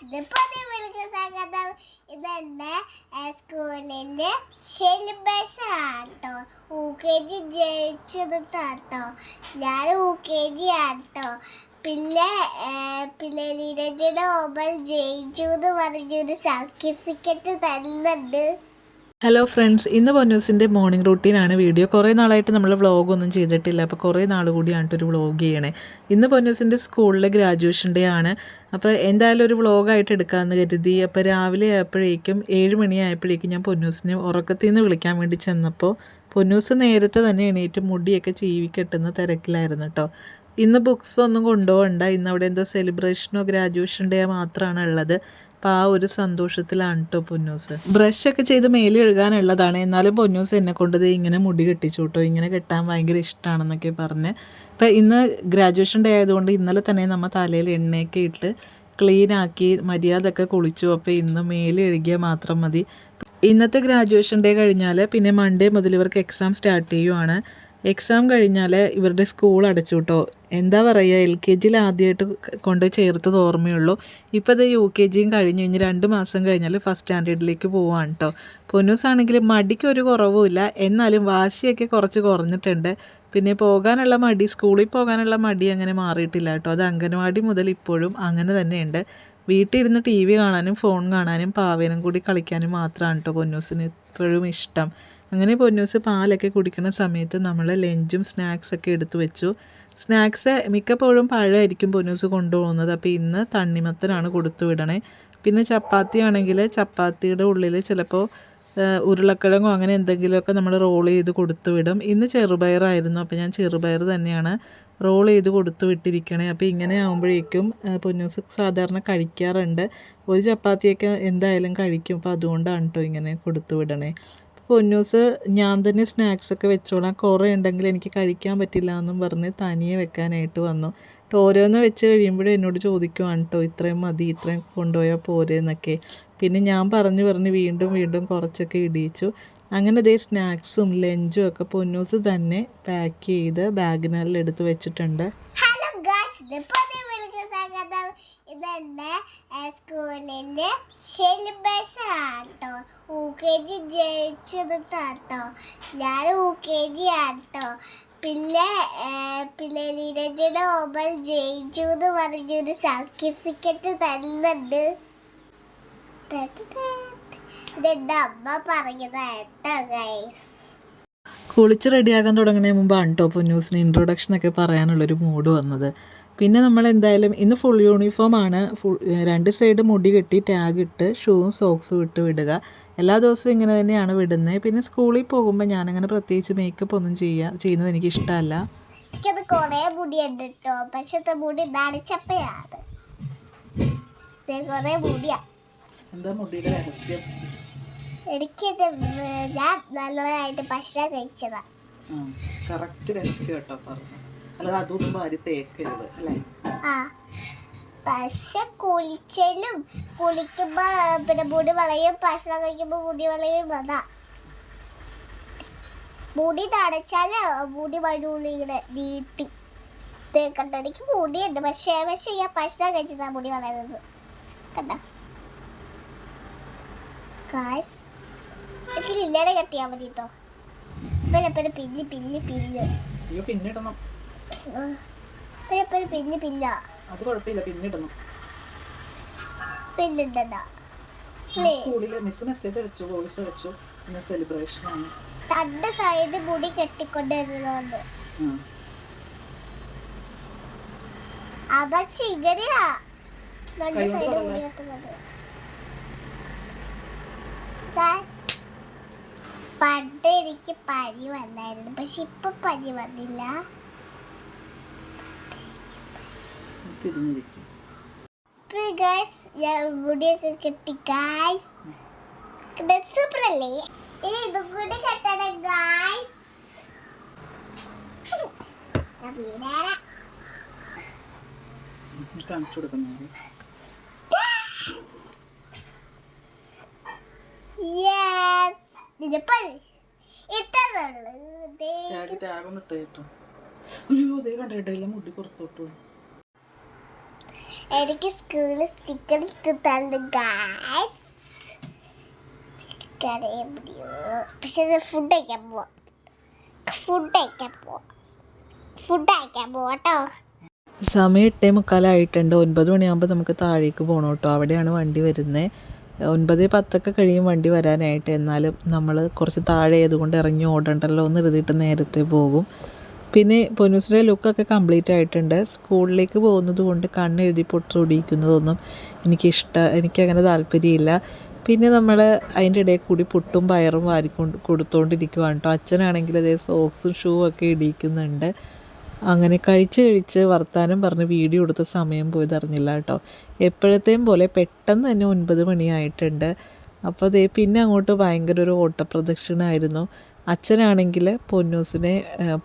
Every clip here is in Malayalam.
സ്വാഗതം ഇതെന്റെ സ്കൂളിൽ സെലിബ്രേഷൻ ആട്ടോ യു കെ ജി ജയിച്ചത് കേട്ടോ ഞാൻ യു കെ ജി ആട്ടോ പിന്നെ പിന്നെ നീരജിയുടെ ഓമൽ ജയിച്ചു എന്ന് പറഞ്ഞൊരു സർട്ടിഫിക്കറ്റ് തരുന്നുണ്ട് ഹലോ ഫ്രണ്ട്സ് ഇന്ന് പൊന്നൂസിന്റെ മോർണിംഗ് റൂട്ടീനാണ് വീഡിയോ കുറേ നാളായിട്ട് നമ്മൾ വ്ളോഗൊന്നും ചെയ്തിട്ടില്ല. അപ്പോൾ കുറേ നാൾ കൂടിയാണ് ഒരു വ്ളോഗ് ചെയ്യണേ. ഇന്ന് പൊന്നൂസിന്റെ സ്കൂളിലെ ഗ്രാജുവേഷൻ ഡേ ആണ്. അപ്പോൾ എന്തായാലും ഒരു വ്ളോഗായിട്ട് എടുക്കാമെന്ന് കരുതി. അപ്പോൾ രാവിലെ ആയപ്പോഴേക്കും ഏഴ് മണിയായപ്പോഴേക്കും ഞാൻ പൊന്നൂസിനെ ഉറക്കത്തിൽ നിന്ന് വിളിക്കാൻ വേണ്ടി ചെന്നപ്പോൾ പൊന്നൂസ് നേരത്തെ തന്നെ എണീറ്റ് മുടിയൊക്കെ ചീവി കെട്ടുന്ന തിരക്കിലായിരുന്നു കേട്ടോ ഇന്ന് ബുക്സ് ഒന്നും കൊണ്ടുപോകണ്ട. ഇന്ന് അവിടെ എന്തോ സെലിബ്രേഷനോ ഗ്രാജുവേഷൻ ഡേ മാത്രമാണ് ഉള്ളത്. അപ്പോൾ ആ ഒരു സന്തോഷത്തിലാണ് കേട്ടോ പൊന്നൂസ്. ബ്രഷൊക്കെ ചെയ്ത് മേലെ എഴുകാനുള്ളതാണ് എന്നാലും പൊന്നൂസ് എന്നെ കൊണ്ട് ഇങ്ങനെ മുടി കെട്ടിച്ചു കേട്ടോ ഇങ്ങനെ കെട്ടാൻ ഭയങ്കര ഇഷ്ടമാണെന്നൊക്കെ പറഞ്ഞ്. അപ്പോൾ ഇന്ന് ഗ്രാജുവേഷൻ ഡേ ആയതുകൊണ്ട് ഇന്നലെ തന്നെ നമ്മൾ തലയിൽ എണ്ണയൊക്കെ ഇട്ട് ക്ലീൻ ആക്കി മര്യാദയൊക്കെ കുളിച്ചു. അപ്പോൾ ഇന്ന് മേലെ എഴുകിയാൽ മാത്രം മതി. ഇന്നത്തെ ഗ്രാജുവേഷൻ ഡേ കഴിഞ്ഞാൽ പിന്നെ മൺഡേ മുതൽ ഇവർക്ക് എക്സാം സ്റ്റാർട്ട് ചെയ്യുവാണ്. എക്സാം കഴിഞ്ഞാൽ ഇവരുടെ സ്കൂൾ അടച്ചു കേട്ടോ എന്താ പറയുക എൽ കെ ജിയിൽ ആദ്യമായിട്ട് കൊണ്ട് ചേർത്തത് ഓർമ്മയുള്ളൂ. ഇപ്പോൾ ഇത് യു കെ ജിയും കഴിഞ്ഞു കഴിഞ്ഞ് രണ്ട് മാസം കഴിഞ്ഞാൽ ഫസ്റ്റ് സ്റ്റാൻഡേർഡിലേക്ക് പോവാണ് കേട്ടോ പൊന്നൂസ് ആണെങ്കിൽ മടിക്ക് ഒരു കുറവുമില്ല എന്നാലും വാശിയൊക്കെ കുറച്ച് കുറഞ്ഞിട്ടുണ്ട്. പിന്നെ പോകാനുള്ള മടി സ്കൂളിൽ പോകാനുള്ള മടി അങ്ങനെ മാറിയിട്ടില്ല കേട്ടോ അത് അംഗനവാടി മുതൽ ഇപ്പോഴും അങ്ങനെ തന്നെയുണ്ട്. വീട്ടിലിരുന്ന് ടി വി കാണാനും ഫോൺ കാണാനും പാവേനും കൂടി കളിക്കാനും മാത്രമാണ് കേട്ടോ പൊന്നൂസിന് ഇപ്പോഴും ഇഷ്ടം. അങ്ങനെ പൊന്നൂസ് പാലൊക്കെ കുടിക്കുന്ന സമയത്ത് നമ്മൾ ലഞ്ചും സ്നാക്സൊക്കെ എടുത്തു വെച്ചു. സ്നാക്സ് മിക്കപ്പോഴും പഴമായിരിക്കും പൊന്നൂസ് കൊണ്ടുപോകുന്നത്. അപ്പോൾ ഇന്ന് തണ്ണിമത്തനാണ് കൊടുത്തു വിടണേ. പിന്നെ ചപ്പാത്തി ആണെങ്കിൽ ചപ്പാത്തിയുടെ ഉള്ളിൽ ചിലപ്പോൾ ഉരുളക്കിഴങ്ങോ അങ്ങനെ എന്തെങ്കിലുമൊക്കെ നമ്മൾ റോൾ ചെയ്ത് കൊടുത്തു വിടും. ഇന്ന് ചെറുപയറായിരുന്നു. അപ്പോൾ ഞാൻ ചെറുപയർ തന്നെയാണ് റോൾ ചെയ്ത് കൊടുത്തു വിട്ടിരിക്കണേ. അപ്പോൾ ഇങ്ങനെ ആകുമ്പോഴേക്കും പൊന്നൂസ് സാധാരണ കഴിക്കാറുണ്ട്. ഒരു ചപ്പാത്തിയൊക്കെ എന്തായാലും കഴിക്കും. അപ്പോൾ അതുകൊണ്ടാണ് കേട്ടോ ഇങ്ങനെ കൊടുത്തു വിടണേ. പൊന്നൂസ് ഞാൻ തന്നെ സ്നാക്സ് ഒക്കെ വെച്ചോളാം. കുറേ ഉണ്ടെങ്കിൽ എനിക്ക് കഴിക്കാൻ പറ്റില്ല എന്നും പറഞ്ഞ് തനിയെ വെക്കാനായിട്ട് വന്നു. ട്ടോ ഓരോന്ന് വെച്ച് കഴിയുമ്പോഴും എന്നോട് ചോദിക്കുവാണ് കേട്ടോ ഇത്രയും മതി ഇത്രയും കൊണ്ടുപോയാൽ പോരെ എന്നൊക്കെ. പിന്നെ ഞാൻ പറഞ്ഞു പറഞ്ഞ് വീണ്ടും വീണ്ടും കുറച്ചൊക്കെ ഇടിയിച്ചു. അങ്ങനെ അതേ സ്നാക്സും ലഞ്ചും ഒക്കെ പൊന്നൂസ് തന്നെ പാക്ക് ചെയ്ത് ബാഗിനെല്ലാം എടുത്ത് വെച്ചിട്ടുണ്ട്. ഹലോ ഇതെന്റെ സ്കൂളിൽ സെലിബ്രേഷൻ ആട്ടോ യു കെ ജി ജയിച്ചത് കേട്ടോ ഞാൻ യു കെ ജി ആട്ടോ പിന്നെ പിന്നെ നീരജയുടെ ഓമൽ ജയിച്ചു എന്ന് പറഞ്ഞൊരു സർട്ടിഫിക്കറ്റ് തരുന്നുണ്ട് ഇതെന്റെ അമ്മ പറഞ്ഞതായിട്ടോ ഗൈസ് കുളിച്ച് റെഡിയാകാൻ തുടങ്ങുന്നതിന് മുമ്പ് അൺടോപ്പ് ന്യൂസിന് ഇൻട്രൊഡക്ഷൻ ഒക്കെ പറയാനുള്ളൊരു മൂഡ് വന്നത്. പിന്നെ നമ്മൾ എന്തായാലും ഇന്ന് ഫുൾ യൂണിഫോം ആണ്. ഫുൾ രണ്ട് സൈഡ് മുടി കെട്ടി ടാഗ് ഇട്ട് ഷൂവും സോക്സും ഇട്ട് വിടുക. എല്ലാ ദിവസവും ഇങ്ങനെ തന്നെയാണ് വിടുന്നത്. പിന്നെ സ്കൂളിൽ പോകുമ്പോൾ ഞാനങ്ങനെ പ്രത്യേകിച്ച് മേക്കപ്പ് ഒന്നും ചെയ്യുക ചെയ്യുന്നത് എനിക്ക് ഇഷ്ടമല്ല എനിക്കത് കൊറേ മുടിയുണ്ട് കേട്ടോ പക്ഷെ മുടി കുറേ മുടിയാ. എന്താ മുടിയുടെ രഹസ്യം? എനിക്കത് ഞാൻ നല്ലതായിട്ട് ഭക്ഷണം കഴിച്ചതാ. കറക്റ്റ് രഹസ്യം കേട്ടോ പറഞ്ഞു അല്ലാതെ അതൊന്നും വാരി തേക്കരുത് അല്ലേ? ആ. പക്ഷെ കുളിച്ചലും കുളിക്കുമ്പോ പിന്നെ മുടി വളയും ഭക്ഷണം കഴിക്കുമ്പോ മുടി വളയും അതാ. മുടി നനച്ചാൽ മുടി വഴുള്ളി ഇങ്ങനെ നീട്ടി. കണ്ട എനിക്ക് മുടിയുണ്ട്. പക്ഷേ പക്ഷെ ഞാൻ ഭക്ഷണം കഴിച്ചിട്ടാ മുടി വളരുന്നത് കണ്ട? കാശ് എനിക്ക് ലില്ലയുടെ കെട്ടിയാ മതി കേട്ടോ പിന്നെ പിന്നെ പിന്നി പിന്നി. പിന്ന് പിന്നിടണം. പിന്നെ അത് കുഴപ്പമില്ല. സ്കൂളിൽ മിസ് മെസ്സേജ് വോയിസ് ഇന്ന് സെലിബ്രേഷൻ ആണ്. രണ്ട് സൈഡ് മുടി രണ്ട് സൈഡ് മുടി കെട്ടുന്നത്. പണ്ട് എനിക്ക് പനി വന്നായിരുന്നു. പക്ഷെ ഇപ്പൊ പനി വന്നില്ല. Guys, ഞാൻ മുടിയൊക്കെ കെട്ടി ഗായ്സ് സൂപ്പർ അല്ലേ? ഇതും കൂടി കെട്ടണം ഗായ്സ് കാണിച്ചു കൊടുക്കുന്നത് യെസ് ഇതിപ്പോൾ ഇത്രയുള്ളൂ ദേ. ടാഗ് ടാഗ് ഒന്ന് ഇട്ട് കേട്ടോ. അയ്യോ അതേ കണ്ടേട്ടില്ല മുടി പുറത്തോട്ട് എനിക്ക് സ്കൂളിൽ സ്റ്റിക്കർ ഇട്ട് തന്നു കറിയാൻ പക്ഷെ ഫുഡ് കഴിക്കാൻ പോവാം. ഫുഡ് കഴിക്കാൻ പോവാം. ഫുഡ് കഴിക്കാൻ പോവാട്ടോ സമയം എട്ടേ മുക്കാലായിട്ടുണ്ട്. ഒൻപത് മണിയാകുമ്പോൾ നമുക്ക് താഴേക്ക് പോകണം കേട്ടോ അവിടെയാണ് വണ്ടി വരുന്നത് ഒൻപത് പത്തൊക്കെ കഴിയും വണ്ടി വരാനായിട്ട്. എന്നാലും നമ്മൾ കുറച്ച് താഴെ ആയതുകൊണ്ട് ഇറങ്ങി ഓടണ്ടല്ലോ എന്ന് എഴുതിയിട്ട് നേരത്തെ പോകും. പിന്നെ പൊന്നൂസിന്റെ ലുക്കൊക്കെ കംപ്ലീറ്റ് ആയിട്ടുണ്ട്. സ്കൂളിലേക്ക് പോകുന്നത് കൊണ്ട് കണ്ണെഴുതി പൊട്ടൊടിയിക്കുന്നതൊന്നും എനിക്കിഷ്ട എനിക്കങ്ങനെ താല്പര്യമില്ല. പിന്നെ നമ്മൾ അതിന്റെ ഇടയിൽ കൂടി പുട്ടും പയറും വാരിക്കൊണ്ട് കൊടുത്തുകൊണ്ടിരിക്കുവാണ് കേട്ടോ. അച്ഛനാണെങ്കിൽ അതേ സോക്സും ഷൂ ഒക്കെ ഇടിയിക്കുന്നുണ്ട്. അങ്ങനെ കഴിച്ച് കഴിച്ച് വർത്താനം പറഞ്ഞ് വീഡിയോ എടുത്ത സമയം പോയത് അറിഞ്ഞില്ല കേട്ടോ. എപ്പോഴത്തെയും പോലെ പെട്ടെന്ന് തന്നെ ഒൻപത് മണിയായിട്ടുണ്ട്. അപ്പോൾ അതേ പിന്നെ അങ്ങോട്ട് ഭയങ്കര ഒരു ഓട്ടപ്രദക്ഷിണമായിരുന്നു അച്ഛനാണെങ്കിൽ പൊന്നൂസിനെ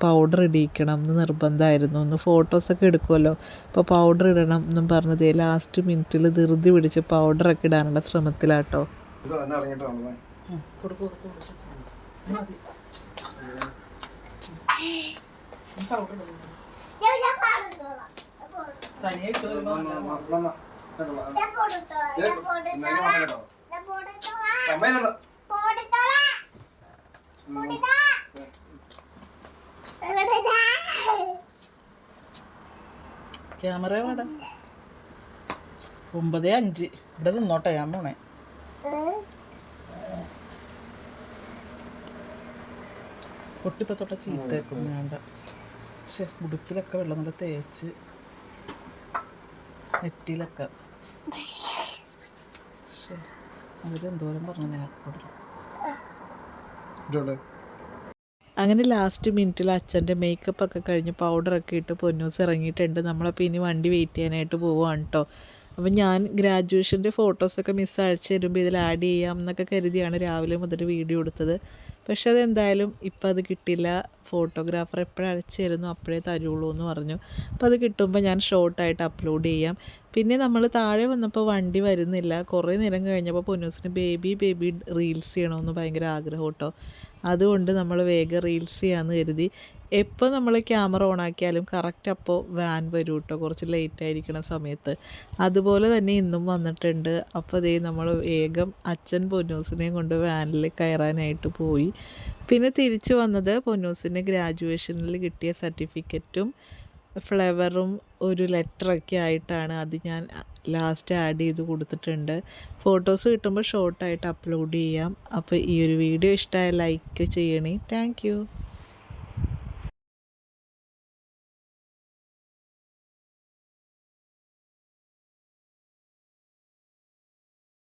പൗഡർ ഇടിയിക്കണം എന്ന് നിർബന്ധമായിരുന്നു. ഒന്ന് ഫോട്ടോസൊക്കെ എടുക്കുമല്ലോ. അപ്പോൾ പൗഡർ ഇടണം എന്നും പറഞ്ഞത് ലാസ്റ്റ് മിനിറ്റിൽ ധൃതി പിടിച്ച് പൗഡറൊക്കെ ഇടാനുള്ള ശ്രമത്തിലാട്ടോ. ഞാൻ തന്നെ ഞാൻ വന്നേ. ഞാൻ ഞാൻ പാടുത്തോളാം ഞാൻ പോടുത്തോളാം ഞാൻ പോടുത്തോളാം ഞാൻ പോടുത്തോളാം പോടുത്തോളാം പോടുതാ പോടുതാ ക്യാമറ വേണം ഒമ്പത് അഞ്ച്. ഇവിടെ നിന്നോട്ടെ ഞാൻ പോണേ. പൊട്ടിപ്പത്തോട്ടെ ചീത്തേക്കും വേണ്ട. പക്ഷെ ഉടുപ്പിലൊക്കെ വെള്ളം നല്ല തേച്ച് നെറ്റിയിലൊക്കെ. പക്ഷെ അവരെന്തോരം പറഞ്ഞു ഞാൻ ഇതോടെ അങ്ങനെ ലാസ്റ്റ് മിനിറ്റിൽ അച്ഛന്റെ മേക്കപ്പ് ഒക്കെ കഴിഞ്ഞ് പൗഡറൊക്കെ ഇട്ട് പൊന്നൂസ് ഇറങ്ങിയിട്ടുണ്ട്. നമ്മളപ്പോൾ ഇനി വണ്ടി വെയിറ്റ് ചെയ്യാനായിട്ട് പോവുകയാണ് കേട്ടോ അപ്പം ഞാൻ ഗ്രാജുവേഷന്റെ ഫോട്ടോസൊക്കെ മിസ്സ് അയച്ചു തരുമ്പോൾ ഇതിൽ ആഡ് ചെയ്യാം എന്നൊക്കെ കരുതിയാണ് രാവിലെ മുതൽ വീഡിയോ എടുത്തത്. പക്ഷെ അതെന്തായാലും ഇപ്പം അത് കിട്ടില്ല. ഫോട്ടോഗ്രാഫർ എപ്പോഴും അയച്ചു തരുന്നു അപ്പോഴേ തരുള്ളൂ എന്ന് പറഞ്ഞു. അപ്പോൾ അത് കിട്ടുമ്പോൾ ഞാൻ ഷോർട്ടായിട്ട് അപ്ലോഡ് ചെയ്യാം. പിന്നെ നമ്മൾ താഴെ വന്നപ്പോൾ വണ്ടി വരുന്നില്ല. കുറേ നേരം കഴിഞ്ഞപ്പോൾ പൊന്നൂസിന് ബേബി ബേബി റീൽസ് ചെയ്യണമെന്ന് ഭയങ്കര ആഗ്രഹം കേട്ടോ. അതുകൊണ്ട് നമ്മൾ വേഗം റീൽസ് ചെയ്യാമെന്ന് കരുതി. എപ്പോൾ നമ്മൾ ക്യാമറ ഓൺ ആക്കിയാലും കറക്റ്റ് അപ്പോൾ വാൻ വരും കേട്ടോ കുറച്ച് ലേറ്റ് ആയിരിക്കണ സമയത്ത്. അതുപോലെ തന്നെ ഇന്നും വന്നിട്ടുണ്ട്. അപ്പോൾ ദേ നമ്മൾ വേഗം അച്ഛൻ പൊന്നൂസിനെയും കൊണ്ട് വാനിൽ കയറാനായിട്ട് പോയി. പിന്നെ തിരിച്ചു വന്നത് പൊന്നൂസിന് ഗ്രാജുവേഷനിൽ കിട്ടിയ സർട്ടിഫിക്കറ്റും ഫ്ലവറും ഒരു ലെറ്ററൊക്കെ ആയിട്ടാണ് അത് ഞാൻ ലാസ്റ്റ് ആഡ് ചെയ്ത് കൊടുത്തിട്ടുണ്ട്. ഫോട്ടോസ് കിട്ടുമ്പോൾ ഷോർട്ടായിട്ട് അപ്ലോഡ് ചെയ്യാം. അപ്പോൾ ഈ ഒരു വീഡിയോ ഇഷ്ടമായ ലൈക്ക് ചെയ്യണേ. താങ്ക്